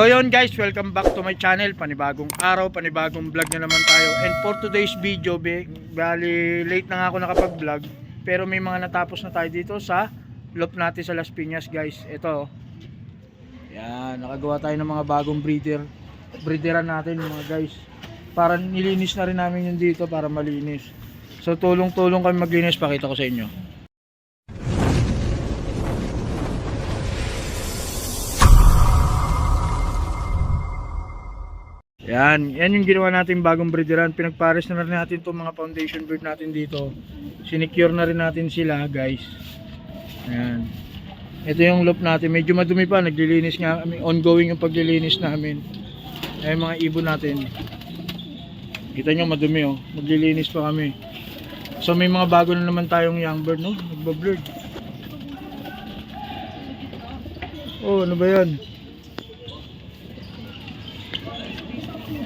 So yun guys, welcome back to my channel. Panibagong araw, panibagong vlog na naman tayo. And for today's video, bali late na nga ako nakapag-vlog. Pero may mga natapos na tayo dito sa loop natin sa Las Piñas guys. Ito. Yan, nakagawa tayo ng mga bagong breeder. Breederan natin mga guys. Para nilinis na rin namin yun dito para malinis. So tulong-tulong kami maglinis, pakita ko sa inyo. Yan, yan yung ginawa natin bagong breederan. Pinagpares na rin natin itong mga foundation bird natin dito. Sinecure na rin natin sila, guys. Yan. Ito yung loop natin. Medyo madumi pa. Naglilinis nga. Ongoing yung paglilinis namin. Ayan mga ibon natin. Kita nyo madumi oh. Maglilinis pa kami. So may mga bago na naman tayong young bird, no? Nagbablurred. Oh, ano ba yan?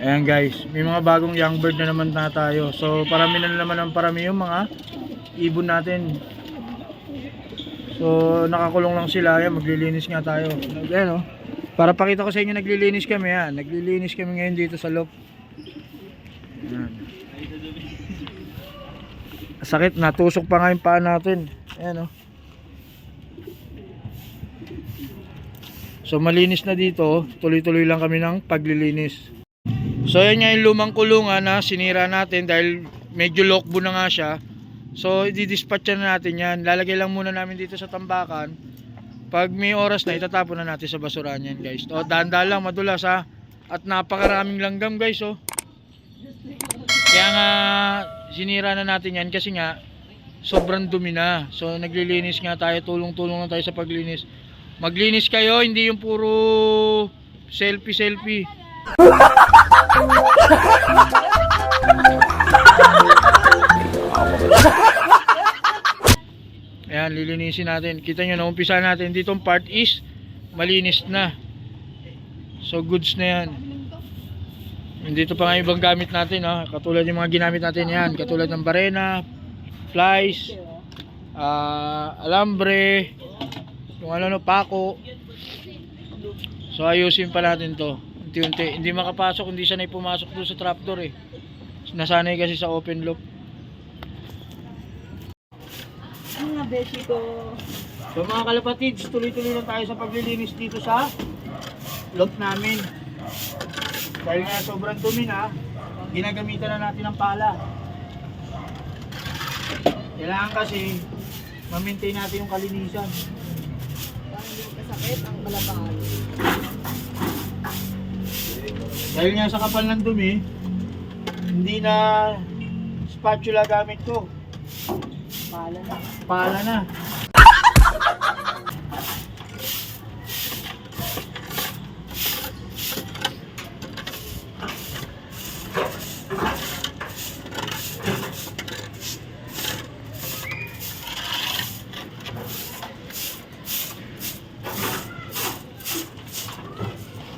Ayan guys, may mga bagong young bird na naman na tayo. So parami na naman ang parami yung mga ibon natin. So nakakulong lang sila, ayan maglilinis nga tayo. Ayan oh. Para pakita ko sa inyo naglilinis kami ha. Naglilinis kami ngayon dito sa loop. Ayan. Sakit, natusok pa nga yung paa natin. Ayan oh. So malinis na dito, tuloy-tuloy lang kami ng paglilinis. So yan nga yung lumang kulungan na sinira natin dahil medyo lokbo na nga siya. So i-dispatch na natin yan. Lalagay lang muna namin dito sa tambakan. Pag may oras na itatapon na natin sa basurahan yan guys. O dahan-dahan lang madulas ha. At napakaraming langgam guys oh. Kaya nga sinira na natin yan kasi nga sobrang dumi na. So naglilinis nga tayo, tulong-tulong lang tayo sa paglinis. Maglinis kayo, hindi yung puro selfie-selfie. Ayan, lilinisin natin. Kita nyo, naumpisa natin. Ditong part is malinis na. So, goods na yan. Dito pa nga ibang gamit natin, ha? katulad yung mga ginamit natin yan. Katulad ng barena, flies, ah, alambre, yung ano, no, pako. So, ayusin pa natin to. Unti-unti. Hindi makapasok, hindi sanay pumasok doon sa trapdoor eh. Nasanay kasi sa open loop. Ano nga, beshi ko? So mga kalapatids, tuloy-tuloy lang tayo sa paglilinis dito sa loop namin. Dahil nga sobrang dumi na, ginagamitan na natin ng pala. Kailangan kasi ma-maintain natin yung kalinisan. Parang hindi kasakit ang balabal. Dahil nga sa kapal ng dumi, hindi na spatula gamit ko. Pala na. Pala na.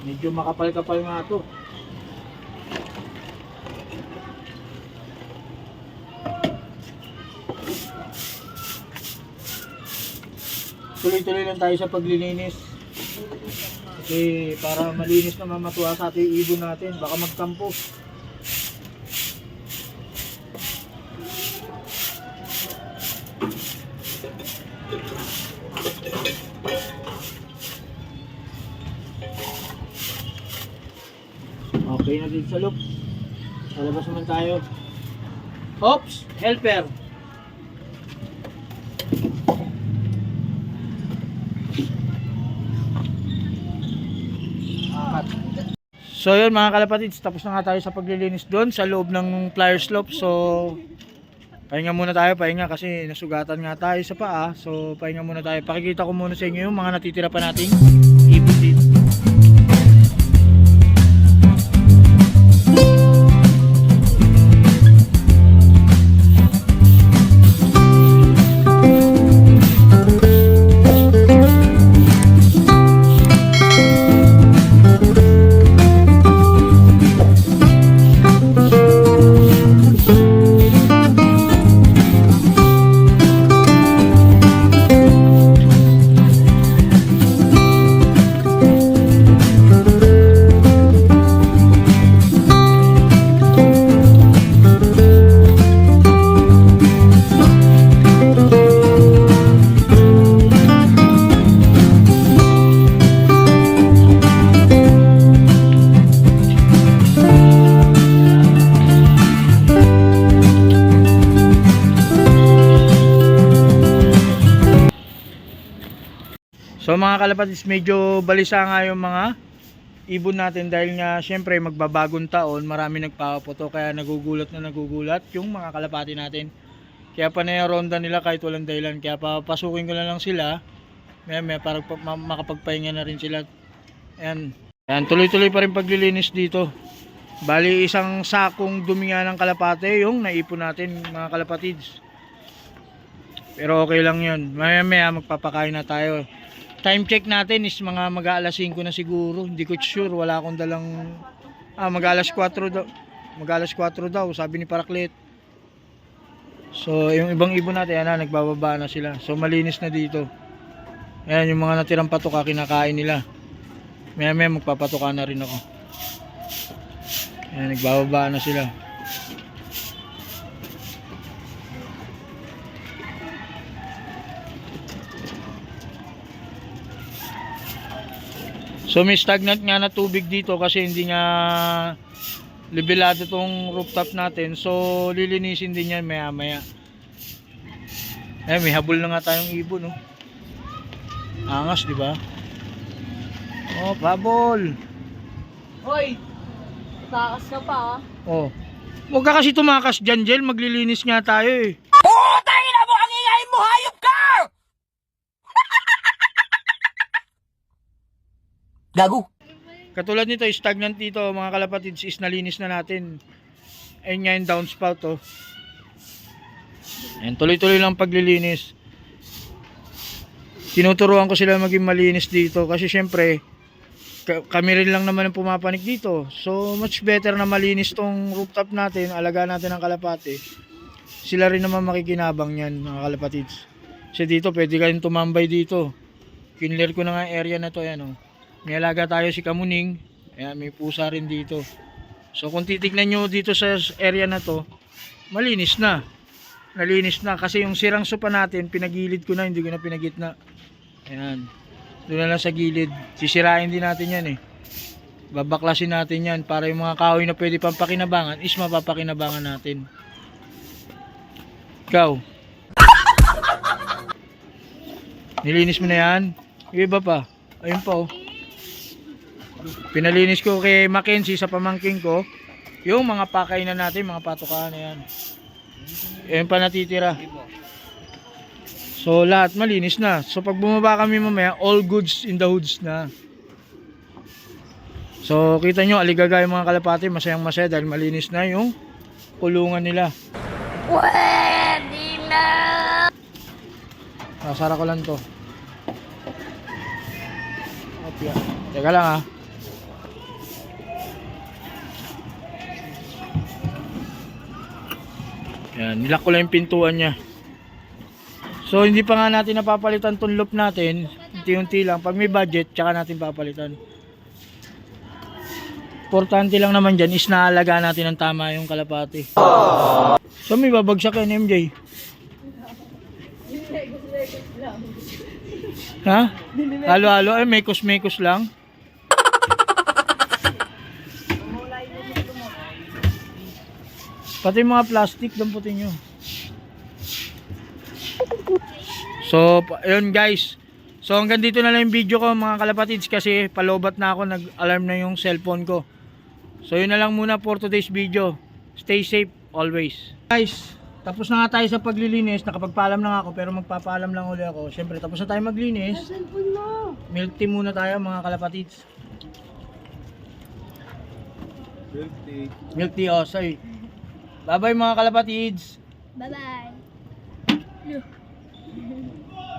Medyo makapal-kapal nga to. Tuloy-tuloy lang tayo sa paglilinis. Kasi para malinis na mamatuwa sa ating ibon natin, baka magkampo. Okay na din sa loop. Lalabas naman tayo. Oops! Helper! So yun mga kalapatids, tapos na nga tayo sa paglilinis doon sa loob ng flyer slope. So pahinga muna tayo, pahinga kasi nasugatan nga tayo sa paa. So pahinga muna tayo. Pakikita ko muna sa inyo yung mga natitira pa nating So mga kalapatids, medyo balisa nga yung mga ibon natin dahil nga syempre magbabagong taon, marami nagpapaputo kaya nagugulat na nagugulat yung mga kalapati natin. Kaya pa na yung ronda nila kahit walang dahilan. Kaya papasukin ko na lang sila. May may para pa- ma- makapagpahinga na rin sila. Ayan. Ayan, tuloy-tuloy pa rin paglilinis dito. Bali isang sakong dumi nga ng kalapate yung naipon natin mga kalapatids. Pero okay lang yun. Maya maya magpapakain na tayo. Time check natin is mga mag alas 5 na siguro. Hindi ko sure. Wala akong dalang... Ah, mag alas 4 daw. Mag alas 4 daw. Sabi ni Paraklet. So, yung ibang ibon natin, yan na, nagbababa na sila. So, malinis na dito. Ayan, yung mga natirang patuka, kinakain nila. Maya maya magpapatuka na rin ako. Ayan, nagbababa na sila. So may stagnant nga na tubig dito kasi hindi nga levelado tong rooftop natin. So lilinisin din yan maya maya. Eh may habol na nga tayong ibon no. Angas di ba? Oh, pabol. Hoy! Takas ka pa ah. Oh. Huwag ka kasi tumakas dyan, Jel. Maglilinis nga tayo eh. Gago. Katulad nito, stagnant dito mga kalapatids is nalinis na natin. Ayun nga yung downspout oh. Ayan, tuloy-tuloy lang paglilinis. Tinuturuan ko sila maging malinis dito kasi syempre ka- kami rin lang naman ang pumapanik dito. So much better na malinis tong rooftop natin, alaga natin ang kalapate. Sila rin naman makikinabang yan mga kalapatids. Kasi dito pwede kayong tumambay dito. Kinler ko na nga area na to yan oh. May alaga tayo si Kamuning. Ayan, may pusa rin dito. So kung titignan nyo dito sa area na to, malinis na. Nalinis na kasi yung sirang sopa natin, pinagilid ko na, hindi ko na pinagitna. Ayan. Doon na lang sa gilid. Sisirain din natin yan eh. Babaklasin natin yan para yung mga kahoy na pwede pang pakinabangan is mapapakinabangan natin. Ikaw. Nilinis mo na yan? Iba pa. Ayun pa oh. Pinalinis ko kay Mackenzie sa pamangking ko yung mga pakay na natin, mga patukaan na yan. Ayun pa natitira. So lahat malinis na. So pag bumaba kami mamaya, all goods in the hoods na. So kita nyo, aligaga yung mga kalapati, masayang masaya dahil malinis na yung kulungan nila. Pwede na. Nasara ko lang to. Teka lang ah. Yan, nilak ko lang yung pintuan niya. So hindi pa nga natin napapalitan tong loop natin. Unti-unti lang. Pag may budget, tsaka natin papalitan. Importante lang naman dyan is naalaga natin ng tama yung kalapati. So may babagsak yan MJ. Ha? Halo-halo ay mekos-mekos lang. Pati yung mga plastic, damputin nyo. So, pa- yun guys. So, hanggang dito na lang yung video ko mga kalapatids kasi palobat na ako, nag-alarm na yung cellphone ko. So, yun na lang muna for today's video. Stay safe always. Guys, tapos na nga tayo sa paglilinis. Nakapagpaalam na nga ako pero magpapaalam lang uli ako. Siyempre, tapos na tayo maglinis. Milk tea muna tayo mga kalapatids. Milk tea, oh, sorry. Bye-bye mga kalapatids. Bye-bye.